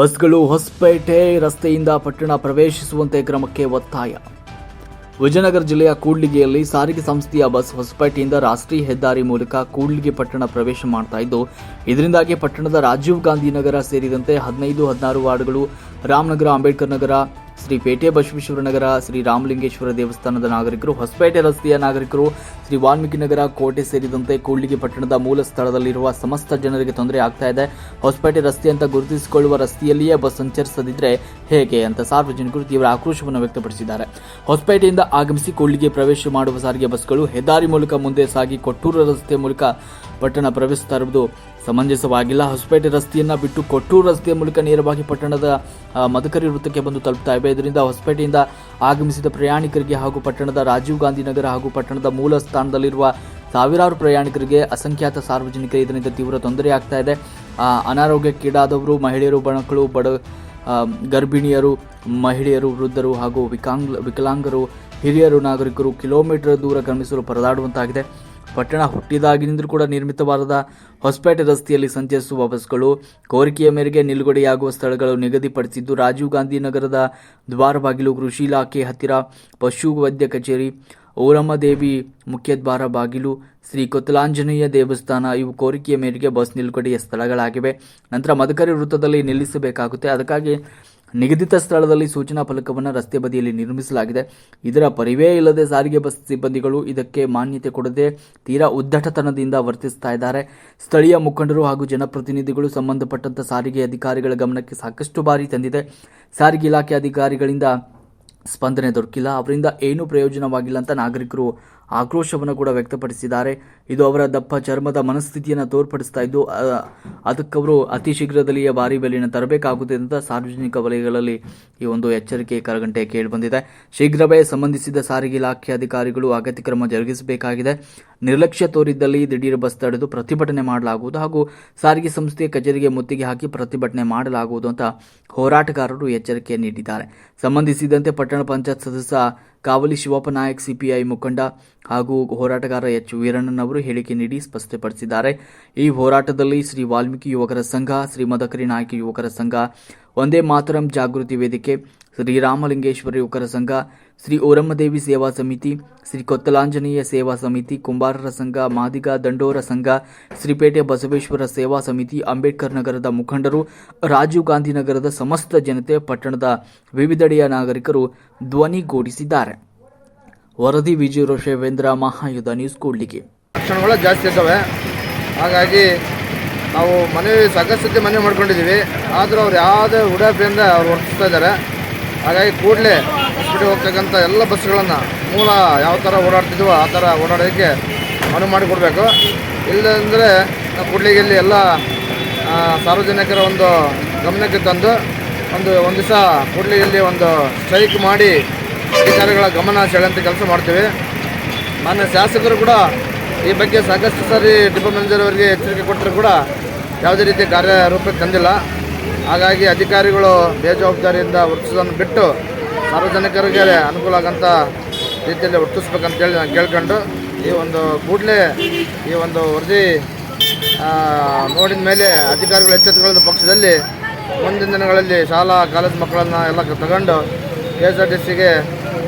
ಬಸ್ಗಳು, ಹೊಸಪೇಟೆ ರಸ್ತೆಯಿಂದ ಪಟ್ಟಣ ಪ್ರವೇಶಿಸುವಂತೆ ಕ್ರಮಕ್ಕೆ ಒತ್ತಾಯ. ವಿಜಯನಗರ ಜಿಲ್ಲೆಯ ಕೂಡ್ಲಿಗೆಯಲ್ಲಿ ಸಾರಿಗೆ ಸಂಸ್ಥೆಯ ಬಸ್ ಹೊಸಪೇಟೆಯಿಂದ ರಾಷ್ಟ್ರೀಯ ಹೆದ್ದಾರಿ ಮೂಲಕ ಕೂಡ್ಲಿಗೆ ಪಟ್ಟಣ ಪ್ರವೇಶ ಮಾಡ್ತಾ ಇದ್ದು, ಇದರಿಂದಾಗಿ ಪಟ್ಟಣದ ರಾಜೀವ್ ಗಾಂಧಿ ನಗರ ಸೇರಿದಂತೆ ಹದಿನೈದು, ಹದಿನಾರು ವಾರ್ಡ್ಗಳು ರಾಮನಗರ, ಅಂಬೇಡ್ಕರ್ ನಗರ ಶ್ರೀ ಪೇಟೆ ಬಸವೇಶ್ವರ ನಗರ, ಶ್ರೀ ರಾಮಲಿಂಗೇಶ್ವರ ದೇವಸ್ಥಾನದ ನಾಗರಿಕರು, ಹೊಸಪೇಟೆ ರಸ್ತೆಯ ನಾಗರಿಕರು, ಶ್ರೀ ವಾಲ್ಮೀಕಿ ನಗರ ಕೋಟೆ ಸೇರಿದಂತೆ ಕೂಡ್ಲಿಗಿ ಪಟ್ಟಣದ ಮೂಲ ಸ್ಥಳದಲ್ಲಿರುವ ಸಮಸ್ತ ಜನರಿಗೆ ತೊಂದರೆ ಆಗ್ತಾ ಇದೆ. ಹೊಸಪೇಟೆ ರಸ್ತೆ ಅಂತ ಗುರುತಿಸಿಕೊಳ್ಳುವ ರಸ್ತೆಯಲ್ಲಿಯೇ ಬಸ್ ಸಂಚರಿಸದಿದ್ರೆ ಹೇಗೆ ಅಂತ ಸಾರ್ವಜನಿಕರು ತೀವ್ರ ಆಕ್ರೋಶವನ್ನು ವ್ಯಕ್ತಪಡಿಸಿದ್ದಾರೆ. ಹೊಸಪೇಟೆಯಿಂದ ಆಗಮಿಸಿ ಕೂಡ್ಲಿಗೆ ಪ್ರವೇಶ ಮಾಡುವ ಸಾರಿಗೆ ಬಸ್ಗಳು ಹೆದ್ದಾರಿ ಮೂಲಕ ಮುಂದೆ ಸಾಗಿ ಕೊಟ್ಟೂರು ರಸ್ತೆ ಮೂಲಕ ಪಟ್ಟಣ ಪ್ರವೇಶಿಸ್ತಾ ಇರುವುದು ಸಮಂಜಸವಾಗಿಲ್ಲ. ಹೊಸಪೇಟೆ ರಸ್ತೆಯನ್ನು ಬಿಟ್ಟು ಕೊಟ್ಟೂರು ರಸ್ತೆಯ ಮೂಲಕ ನೇರವಾಗಿ ಪಟ್ಟಣದ ಮದಕರಿ ವೃತ್ತಕ್ಕೆ ಬಂದು ತಲುಪ್ತಾ ಇವೆ. ಇದರಿಂದ ಹೊಸಪೇಟೆಯಿಂದ ಆಗಮಿಸಿದ ಪ್ರಯಾಣಿಕರಿಗೆ ಹಾಗೂ ಪಟ್ಟಣದ ರಾಜೀವ್ ಗಾಂಧಿ ನಗರ ಹಾಗೂ ಪಟ್ಟಣದ ಮೂಲ ಸ್ಥಾನದಲ್ಲಿರುವ ಸಾವಿರಾರು ಪ್ರಯಾಣಿಕರಿಗೆ ಅಸಂಖ್ಯಾತ ಸಾರ್ವಜನಿಕರಿಗೆ ಇದರಿಂದ ತೀವ್ರ ತೊಂದರೆ ಆಗ್ತಾ ಇದೆ. ಅನಾರೋಗ್ಯಕ್ಕೀಡಾದವರು, ಮಹಿಳೆಯರು, ಬಣಕಳು, ಬಡ ಗರ್ಭಿಣಿಯರು, ಮಹಿಳೆಯರು, ವೃದ್ಧರು ಹಾಗೂ ವಿಕಾಂಗ್ ವಿಕಲಾಂಗರು ಹಿರಿಯರು ನಾಗರಿಕರು ಕಿಲೋಮೀಟರ್ ದೂರ ಗಮನಿಸಲು ಪರದಾಡುವಂತಾಗಿದೆ. ಪಟ್ಟಣ ಹುಟ್ಟಿದಾಗಿನಿಂದಲೂ ಕೂಡ ನಿರ್ಮಿತವಾದ ಹೊಸಪೇಟೆ ರಸ್ತೆಯಲ್ಲಿ ಸಂಚರಿಸುವ ಬಸ್ಗಳು ಕೋರಿಕೆಯ ಮೇರೆಗೆ ನಿಲುಗಡೆಯಾಗುವ ಸ್ಥಳಗಳು ನಿಗದಿಪಡಿಸಿದ್ದು, ರಾಜೀವ್ ಗಾಂಧಿ ನಗರದ ದ್ವಾರಬಾಗಿಲು ಕೃಷಿ ಇಲಾಖೆ ಹತ್ತಿರ ಪಶು ವೈದ್ಯ ಕಚೇರಿ ಓರಮ್ಮದೇವಿ ಮುಖ್ಯದ್ವಾರ ಬಾಗಿಲು, ಶ್ರೀ ಕೊತ್ತಲಾಂಜನೇಯ ದೇವಸ್ಥಾನ ಇವು ಕೋರಿಕೆಯ ಮೇರೆಗೆ ಬಸ್ ನಿಲುಗಡೆಯ ಸ್ಥಳಗಳಾಗಿವೆ. ನಂತರ ಮದಕರಿ ವೃತ್ತದಲ್ಲಿ ನಿಲ್ಲಿಸಬೇಕಾಗುತ್ತೆ. ಅದಕ್ಕಾಗಿ ನಿಗದಿತ ಸ್ಥಳದಲ್ಲಿ ಸೂಚನಾ ಫಲಕವನ್ನು ರಸ್ತೆ ಬದಿಯಲ್ಲಿ ನಿರ್ಮಿಸಲಾಗಿದೆ. ಇದರ ಪರಿವೇ ಇಲ್ಲದೆ ಸಾರಿಗೆ ಬಸ್ ಸಿಬ್ಬಂದಿಗಳು ಇದಕ್ಕೆ ಮಾನ್ಯತೆ ಕೊಡದೆ ತೀರಾ ಉದ್ದಟತನದಿಂದ ವರ್ತಿಸ್ತಾ ಇದ್ದಾರೆ. ಸ್ಥಳೀಯ ಮುಖಂಡರು ಹಾಗೂ ಜನಪ್ರತಿನಿಧಿಗಳು ಸಂಬಂಧಪಟ್ಟಂತ ಸಾರಿಗೆ ಅಧಿಕಾರಿಗಳ ಗಮನಕ್ಕೆ ಸಾಕಷ್ಟು ಬಾರಿ ತಂದಿದೆ. ಸಾರಿಗೆ ಇಲಾಖೆ ಅಧಿಕಾರಿಗಳಿಂದ ಸ್ಪಂದನೆ ದೊರಕಿಲ್ಲ. ಅವರಿಂದ ಏನೂ ಪ್ರಯೋಜನವಾಗಿಲ್ಲ ಅಂತ ನಾಗರಿಕರು ಆಕ್ರೋಶವನ್ನು ಕೂಡ ವ್ಯಕ್ತಪಡಿಸಿದ್ದಾರೆ. ಇದು ಅವರ ದಪ್ಪ ಚರ್ಮದ ಮನಸ್ಥಿತಿಯನ್ನು ತೋರ್ಪಡಿಸ್ತಾ ಇದ್ದು ಅದಕ್ಕವರು ಅತಿ ಶೀಘ್ರದಲ್ಲಿಯೇ ಭಾರಿ ಬೆಲೆಯನ್ನು ತರಬೇಕಾಗುತ್ತೆ ಅಂತ ಸಾರ್ವಜನಿಕ ವಲಯಗಳಲ್ಲಿ ಈ ಒಂದು ಎಚ್ಚರಿಕೆ ಕರಗಂಟೆ ಕೇಳಿಬಂದಿದೆ ಶೀಘ್ರವೇ ಸಂಬಂಧಿಸಿದ ಸಾರಿಗೆ ಇಲಾಖೆ ಅಧಿಕಾರಿಗಳು ಅಗತ್ಯ ಕ್ರಮ ಜರುಗಿಸಬೇಕಾಗಿದೆ. ನಿರ್ಲಕ್ಷ್ಯ ತೋರಿದ್ದಲ್ಲಿ ದಿಢೀರ್ ಬಸ್ ತಡೆದು ಪ್ರತಿಭಟನೆ ಮಾಡಲಾಗುವುದು ಹಾಗೂ ಸಾರಿಗೆ ಸಂಸ್ಥೆಯ ಕಚೇರಿಗೆ ಮುತ್ತಿಗೆ ಹಾಕಿ ಪ್ರತಿಭಟನೆ ಮಾಡಲಾಗುವುದು ಅಂತ ಹೋರಾಟಗಾರರು ಎಚ್ಚರಿಕೆ ನೀಡಿದ್ದಾರೆ. ಸಂಬಂಧಿಸಿದಂತೆ ಪಟ್ಟಣ ಪಂಚಾಯತ್ ಸದಸ್ಯ ಕಾವಲಿ ಶಿವಪ್ಪ ನಾಯಕ್ ಸಿಪಿಐ ಮುಖಂಡ ಹಾಗೂ ಹೋರಾಟಗಾರ ಎಚ್. ವೀರಣ್ಣನವರು ಹೇಳಿಕೆ ನೀಡಿ ಸ್ಪಷ್ಟಪಡಿಸಿದ್ದಾರೆ. ಈ ಹೋರಾಟದಲ್ಲಿ ಶ್ರೀ ವಾಲ್ಮೀಕಿ ಯುವಕರ ಸಂಘ ಶ್ರೀ ಮದಕರಿ ನಾಯಕ ಯುವಕರ ಸಂಘ ಒಂದೇ ಮಾತರಂ ಜಾಗೃತಿ ವೇದಿಕೆ, ಶ್ರೀ ರಾಮಲಿಂಗೇಶ್ವರ ಯುವಕರ ಸಂಘ, ಶ್ರೀ ಓರಮ್ಮದೇವಿ ಸೇವಾ ಸಮಿತಿ, ಶ್ರೀ ಕೊತ್ತಲಾಂಜನೇಯ ಸೇವಾ ಸಮಿತಿ, ಕುಂಬಾರರ ಸಂಘ, ಮಾದಿಗ ದಂಡೋರ ಸಂಘ ಶ್ರೀಪೇಟೆ ಬಸವೇಶ್ವರ ಸೇವಾ ಸಮಿತಿ, ಅಂಬೇಡ್ಕರ್ ನಗರದ ಮುಖಂಡರು, ರಾಜೀವ್ ಗಾಂಧಿ ನಗರದ ಸಮಸ್ತ ಜನತೆ, ಪಟ್ಟಣದ ವಿವಿಧೆಡೆಯ ನಾಗರಿಕರು ಧ್ವನಿಗೂಡಿಸಿದ್ದಾರೆ ವರದಿ ವಿಜಯ ರೋಷೇವೇಂದ್ರ ಮಹಾಯುಧ ನ್ಯೂಸ್ ಕೂಡ್ಲಿಗೆ. ಜಾಸ್ತಿ ಹಾಗಾಗಿ ನಾವು ಮನೆ ಸಾಕಷ್ಟು ಮನೆ ಮಾಡ್ಕೊಂಡಿದ್ದೀವಿ. ಆದರೂ ಅವ್ರು ಯಾವುದೇ ಉಡಾಫೆಯಿಂದ ಅವ್ರು ವರ್ತಿಸ್ತಾ ಇದ್ದಾರೆ. ಹಾಗಾಗಿ ಕೂಡಲೇ ಹಾಸ್ಪಿಟಲ್ ಹೋಗ್ತಕ್ಕಂಥ ಎಲ್ಲ ಬಸ್ಗಳನ್ನು ಮೂಲ ಯಾವ ಥರ ಓಡಾಡ್ತಿದ್ವೋ ಆ ಥರ ಓಡಾಡೋದಕ್ಕೆ ಅನುವು ಮಾಡಿಕೊಡ್ಬೇಕು. ಇಲ್ಲಂದರೆ ಕೂಡ್ಲಿಗೆಲ್ಲಿ ಎಲ್ಲ ಸಾರ್ವಜನಿಕರ ಒಂದು ಗಮನಕ್ಕೆ ತಂದು ಒಂದು ಒಂದು ದಿವಸ ಕೂಡ್ಲಿಗೆಲ್ಲಿ ಒಂದು ಸ್ಟ್ರೈಕ್ ಮಾಡಿ ಅಧಿಕಾರಿಗಳ ಗಮನ ಸೆಳೆಂತ ಕೆಲಸ ಮಾಡ್ತೀವಿ. ಮಾನ್ಯ ಶಾಸಕರು ಕೂಡ ಈ ಬಗ್ಗೆ ಸಾಕಷ್ಟು ಸಾರಿ ಡಿಪೋ ಮ್ಯಾನೇಜರ್ ಅವರಿಗೆ ಎಚ್ಚರಿಕೆ ಕೊಟ್ಟರೂ ಕೂಡ ಯಾವುದೇ ರೀತಿ ಕಾರ್ಯರೂಪಕ್ಕೆ ತಂದಿಲ್ಲ. ಹಾಗಾಗಿ ಅಧಿಕಾರಿಗಳು ಬೇಜವಾಬ್ದಾರಿಯಿಂದ ವರ್ತಿಸೋದನ್ನು ಬಿಟ್ಟು ಸಾರ್ವಜನಿಕರಿಗೆ ಅನುಕೂಲ ಆಗಂಥ ರೀತಿಯಲ್ಲಿ ವರ್ತಿಸ್ಬೇಕಂತೇಳಿ ನಾನು ಕೇಳ್ಕೊಂಡು ಈ ಒಂದು ಕೂಡಲೇ ಈ ಒಂದು ವರದಿ ನೋಡಿದ ಮೇಲೆ ಅಧಿಕಾರಿಗಳು ಎಚ್ಚೆತ್ತುಕೊಳ್ಳದ ಪಕ್ಷದಲ್ಲಿ ಮುಂದಿನ ದಿನಗಳಲ್ಲಿ ಶಾಲಾ, ಕಾಲೇಜು ಮಕ್ಕಳನ್ನು ಎಲ್ಲ ತಗೊಂಡು ಕೆ ಎಸ್ ಆರ್ ಟಿ ಸಿಗೆ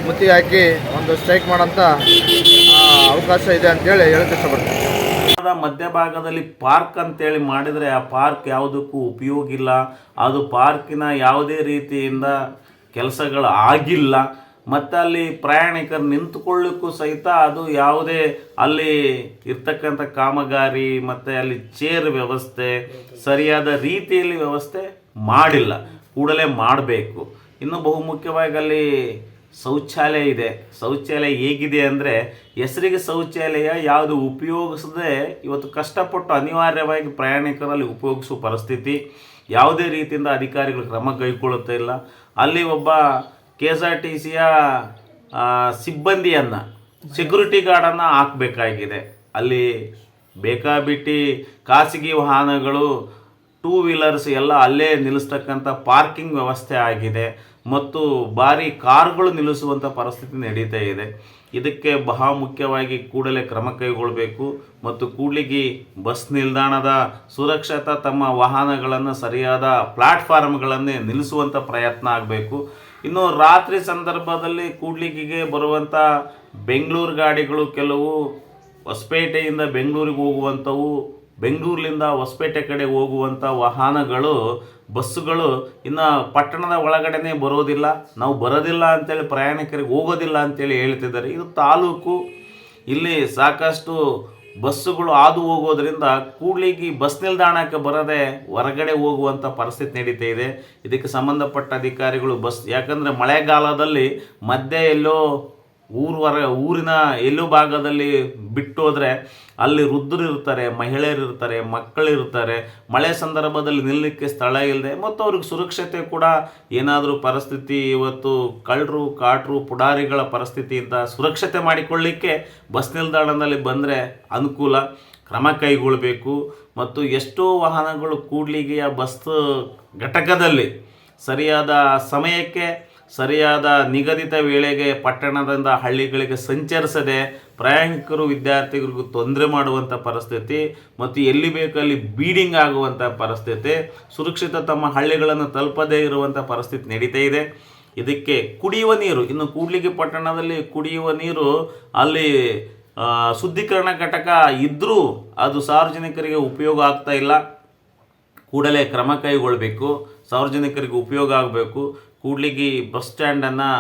ಮುತ್ತಿಗೆ ಹಾಕಿ ಒಂದು ಸ್ಟ್ರೈಕ್ ಮಾಡೋಂಥ ಅವಕಾಶ ಇದೆ ಅಂತೇಳಿ ಹೇಳಕ್ಕೆ ಇಷ್ಟಪಡ್ತೀನಿ. ಮಧ್ಯಭಾಗದಲ್ಲಿ ಪಾರ್ಕ್ ಅಂತೇಳಿ ಮಾಡಿದರೆ ಆ ಪಾರ್ಕ್ ಯಾವುದಕ್ಕೂ ಉಪಯೋಗ ಇಲ್ಲ. ಅದು ಪಾರ್ಕಿನ ಯಾವುದೇ ರೀತಿಯಿಂದ ಕೆಲಸಗಳು ಆಗಿಲ್ಲ. ಮತ್ತು ಅಲ್ಲಿ ಪ್ರಯಾಣಿಕರು ನಿಂತುಕೊಳ್ಳಿಕ್ಕೂ ಸಹಿತ ಅದು ಯಾವುದೇ ಅಲ್ಲಿ ಇರ್ತಕ್ಕಂಥ ಕಾಮಗಾರಿ, ಮತ್ತು ಅಲ್ಲಿ ಚೇರ್ ವ್ಯವಸ್ಥೆ, ಸರಿಯಾದ ರೀತಿಯಲ್ಲಿ ವ್ಯವಸ್ಥೆ ಮಾಡಿಲ್ಲ. ಕೂಡಲೇ ಮಾಡಬೇಕು. ಇನ್ನು ಬಹುಮುಖ್ಯವಾಗಿ ಅಲ್ಲಿ ಶೌಚಾಲಯ ಇದೆ. ಶೌಚಾಲಯ ಹೇಗಿದೆ ಅಂದರೆ ಹೆಸರಿಗೆ ಶೌಚಾಲಯ ಯಾವುದು ಉಪಯೋಗಿಸದೆ ಇವತ್ತು ಕಷ್ಟಪಟ್ಟು ಅನಿವಾರ್ಯವಾಗಿ ಪ್ರಯಾಣಿಕರಲ್ಲಿ ಉಪಯೋಗಿಸುವ ಪರಿಸ್ಥಿತಿ. ಯಾವುದೇ ರೀತಿಯಿಂದ ಅಧಿಕಾರಿಗಳು ಕ್ರಮ ಕೈಗೊಳ್ಳುತ್ತಾ ಇಲ್ಲ. ಅಲ್ಲಿ ಒಬ್ಬ ಕೆ ಎಸ್ ಆರ್ ಟಿ ಸಿಯ ಸಿಬ್ಬಂದಿಯನ್ನು ಸೆಕ್ಯೂರಿಟಿ ಗಾರ್ಡನ್ನು ಹಾಕಬೇಕಾಗಿದೆ. ಅಲ್ಲಿ ಬೇಕಾಬಿಟ್ಟಿ ಖಾಸಗಿ ವಾಹನಗಳು ಟೂ ವೀಲರ್ಸ್ ಎಲ್ಲ ಅಲ್ಲೇ ನಿಲ್ಲಿಸ್ತಕ್ಕಂಥ ಪಾರ್ಕಿಂಗ್ ವ್ಯವಸ್ಥೆ ಆಗಿದೆ. ಮತ್ತು ಭಾರಿ ಕಾರ್ಗಳು ನಿಲ್ಲಿಸುವಂಥ ಪರಿಸ್ಥಿತಿ ನಡೀತಾ ಇದೆ. ಇದಕ್ಕೆ ಬಹಳ ಮುಖ್ಯವಾಗಿ ಕೂಡಲೇ ಕ್ರಮ ಕೈಗೊಳ್ಳಬೇಕು ಮತ್ತು ಕೂಡ್ಲಿಗಿ ಬಸ್ ನಿಲ್ದಾಣದ ಸುರಕ್ಷತಾ ತಮ್ಮ ವಾಹನಗಳನ್ನು ಸರಿಯಾದ ಪ್ಲಾಟ್ಫಾರ್ಮ್ಗಳನ್ನೇ ನಿಲ್ಲಿಸುವಂಥ ಪ್ರಯತ್ನ ಆಗಬೇಕು. ಇನ್ನು ರಾತ್ರಿ ಸಂದರ್ಭದಲ್ಲಿ ಕೂಡ್ಲಿಗಿಗೆ ಬರುವಂಥ ಬೆಂಗಳೂರು ಗಾಡಿಗಳು ಕೆಲವು ಹೊಸಪೇಟೆಯಿಂದ ಬೆಂಗಳೂರಿಗೆ ಹೋಗುವಂಥವು ಬೆಂಗಳೂರಿನಿಂದ ಹೊಸಪೇಟೆ ಕಡೆ ಹೋಗುವಂಥ ವಾಹನಗಳು ಬಸ್ಸುಗಳು ಇನ್ನು ಪಟ್ಟಣದ ಒಳಗಡೆನೆ ಬರೋದಿಲ್ಲ. ನಾವು ಬರೋದಿಲ್ಲ ಅಂತೇಳಿ ಪ್ರಯಾಣಿಕರಿಗೆ ಹೋಗೋದಿಲ್ಲ ಅಂತೇಳಿ ಹೇಳ್ತಿದ್ದಾರೆ. ಇದು ತಾಲೂಕು. ಇಲ್ಲಿ ಸಾಕಷ್ಟು ಬಸ್ಸುಗಳು ಹಾದು ಹೋಗೋದ್ರಿಂದ ಕೂಡ್ಲಿಗೆ ಬಸ್ ನಿಲ್ದಾಣಕ್ಕೆ ಬರದೆ ಹೊರಗಡೆ ಹೋಗುವಂಥ ಪರಿಸ್ಥಿತಿ ನಡೀತಾ ಇದೆ. ಇದಕ್ಕೆ ಸಂಬಂಧಪಟ್ಟ ಅಧಿಕಾರಿಗಳು ಬಸ್, ಯಾಕಂದರೆ ಮಳೆಗಾಲದಲ್ಲಿ ಮಧ್ಯೆ ಎಲ್ಲೋ ಊರು ಹೊರ ಊರಿನ ಎಲ್ಲೋ ಭಾಗದಲ್ಲಿ ಬಿಟ್ಟೋದ್ರೆ ಅಲ್ಲಿ ವೃದ್ಧರಿರ್ತಾರೆ ಇರ್ತಾರೆ, ಮಹಿಳೆಯರು ಇರ್ತಾರೆ ಮಕ್ಕಳಿರ್ತಾರೆ ಮಳೆ ಸಂದರ್ಭದಲ್ಲಿ ನಿಲ್ಲಕ್ಕೆ ಸ್ಥಳ ಇಲ್ಲದೆ ಮತ್ತು ಅವ್ರಿಗೆ ಸುರಕ್ಷತೆ ಕೂಡ ಏನಾದರೂ ಪರಿಸ್ಥಿತಿ ಇವತ್ತು ಕಳ್ಳರು, ಕಾಟ್ರು, ಪುಡಾರಿಗಳ ಪರಿಸ್ಥಿತಿಯಿಂದ ಸುರಕ್ಷತೆ ಮಾಡಿಕೊಳ್ಳಿಕ್ಕೆ ಬಸ್ ನಿಲ್ದಾಣದಲ್ಲಿ ಬಂದರೆ ಅನುಕೂಲ, ಕ್ರಮ ಕೈಗೊಳ್ಳಬೇಕು ಮತ್ತು ಎಷ್ಟೋ ವಾಹನಗಳು ಕೂಡ್ಲಿಗೆಯ ಬಸ್ ಘಟಕದಲ್ಲಿ ಸರಿಯಾದ ಸಮಯಕ್ಕೆ ಸರಿಯಾದ ನಿಗದಿತ ವೇಳೆಗೆ ಪಟ್ಟಣದಿಂದ ಹಳ್ಳಿಗಳಿಗೆ ಸಂಚರಿಸದೆ ಪ್ರಯಾಣಿಕರು, ವಿದ್ಯಾರ್ಥಿಗಳಿಗೂ ತೊಂದರೆ ಮಾಡುವಂಥ ಪರಿಸ್ಥಿತಿ ಮತ್ತು ಎಲ್ಲಿ ಬೇಕಲ್ಲಿ ಬೀಡಿಂಗ್ ಆಗುವಂಥ ಪರಿಸ್ಥಿತಿ, ಸುರಕ್ಷಿತ ತಮ್ಮ ಹಳ್ಳಿಗಳನ್ನು ತಲುಪದೇ ಇರುವಂಥ ಪರಿಸ್ಥಿತಿ ನಡೀತಾ ಇದೆ. ಇದಕ್ಕೆ ಕುಡಿಯುವ ನೀರು, ಇನ್ನು ಕೂಡ್ಲಿಗಿ ಪಟ್ಟಣದಲ್ಲಿ ಕುಡಿಯುವ ನೀರು ಅಲ್ಲಿ ಶುದ್ಧೀಕರಣ ಘಟಕ ಇದ್ದರೂ ಅದು ಸಾರ್ವಜನಿಕರಿಗೆ ಉಪಯೋಗ ಆಗ್ತಾ ಇಲ್ಲ. ಕೂಡಲೇ ಕ್ರಮ ಕೈಗೊಳ್ಳಬೇಕು ಸಾರ್ವಜನಿಕರಿಗೆ ಉಪಯೋಗ ಆಗಬೇಕು. ಕೂಡ್ಲಿಗಿ ಬಸ್ ಸ್ಟ್ಯಾಂಡನ್ನು,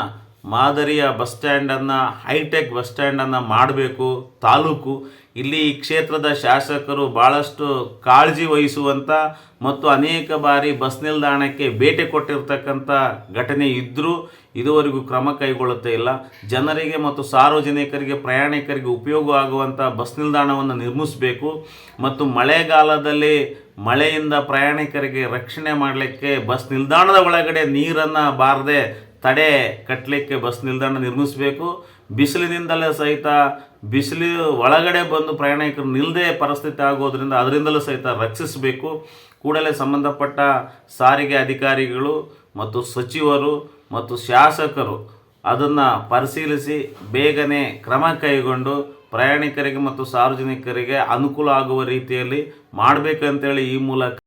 ಮಾದರಿಯ ಬಸ್ ಸ್ಟ್ಯಾಂಡನ್ನು, ಹೈಟೆಕ್ ಬಸ್ ಸ್ಟ್ಯಾಂಡನ್ನು ಮಾಡಬೇಕು, ತಾಲೂಕು. ಇಲ್ಲಿ ಈ ಕ್ಷೇತ್ರದ ಶಾಸಕರು ಭಾಳಷ್ಟು ಕಾಳಜಿ ವಹಿಸುವಂಥ ಮತ್ತು ಅನೇಕ ಬಾರಿ ಬಸ್ ನಿಲ್ದಾಣಕ್ಕೆ ಭೇಟಿ ಕೊಟ್ಟಿರ್ತಕ್ಕಂಥ ಘಟನೆ ಇದ್ದರೂ ಇದುವರೆಗೂ ಕ್ರಮ ಕೈಗೊಳ್ಳುತ್ತಾ ಇಲ್ಲ. ಜನರಿಗೆ ಮತ್ತು ಸಾರ್ವಜನಿಕರಿಗೆ, ಪ್ರಯಾಣಿಕರಿಗೆ ಉಪಯೋಗ ಆಗುವಂಥ ಬಸ್ ನಿಲ್ದಾಣವನ್ನು ನಿರ್ಮಿಸಬೇಕು. ಮತ್ತು ಮಳೆಗಾಲದಲ್ಲಿ ಮಳೆಯಿಂದ ಪ್ರಯಾಣಿಕರಿಗೆ ರಕ್ಷಣೆ ಮಾಡಲಿಕ್ಕೆ ಬಸ್ ನಿಲ್ದಾಣದ ಒಳಗಡೆ ನೀರನ್ನು ಬಾರದೆ ತಡೆ ಕಟ್ಟಲಿಕ್ಕೆ ಬಸ್ ನಿಲ್ದಾಣ ನಿರ್ಮಿಸಬೇಕು. ಬಿಸಿಲಿನಿಂದಲೇ ಸಹಿತ ಬಿಸಿಲು ಒಳಗಡೆ ಬಂದು ಪ್ರಯಾಣಿಕರು ನಿಲ್ಲದೆ ಪರಿಸ್ಥಿತಿ ಆಗೋದ್ರಿಂದ ಅದರಿಂದಲೂ ಸಹಿತ ರಕ್ಷಿಸಬೇಕು. ಕೂಡಲೇ ಸಂಬಂಧಪಟ್ಟ ಸಾರಿಗೆ ಅಧಿಕಾರಿಗಳು ಮತ್ತು ಸಚಿವರು ಮತ್ತು ಶಾಸಕರು ಅದನ್ನು ಪರಿಶೀಲಿಸಿ ಬೇಗನೆ ಕ್ರಮ ಕೈಗೊಂಡು ಪ್ರಯಾಣಿಕರಿಗೆ ಮತ್ತು ಸಾರ್ವಜನಿಕರಿಗೆ ಅನುಕೂಲ ಆಗುವ ರೀತಿಯಲ್ಲಿ ಮಾಡಬೇಕಂತೇಳಿ ಈ ಮೂಲಕ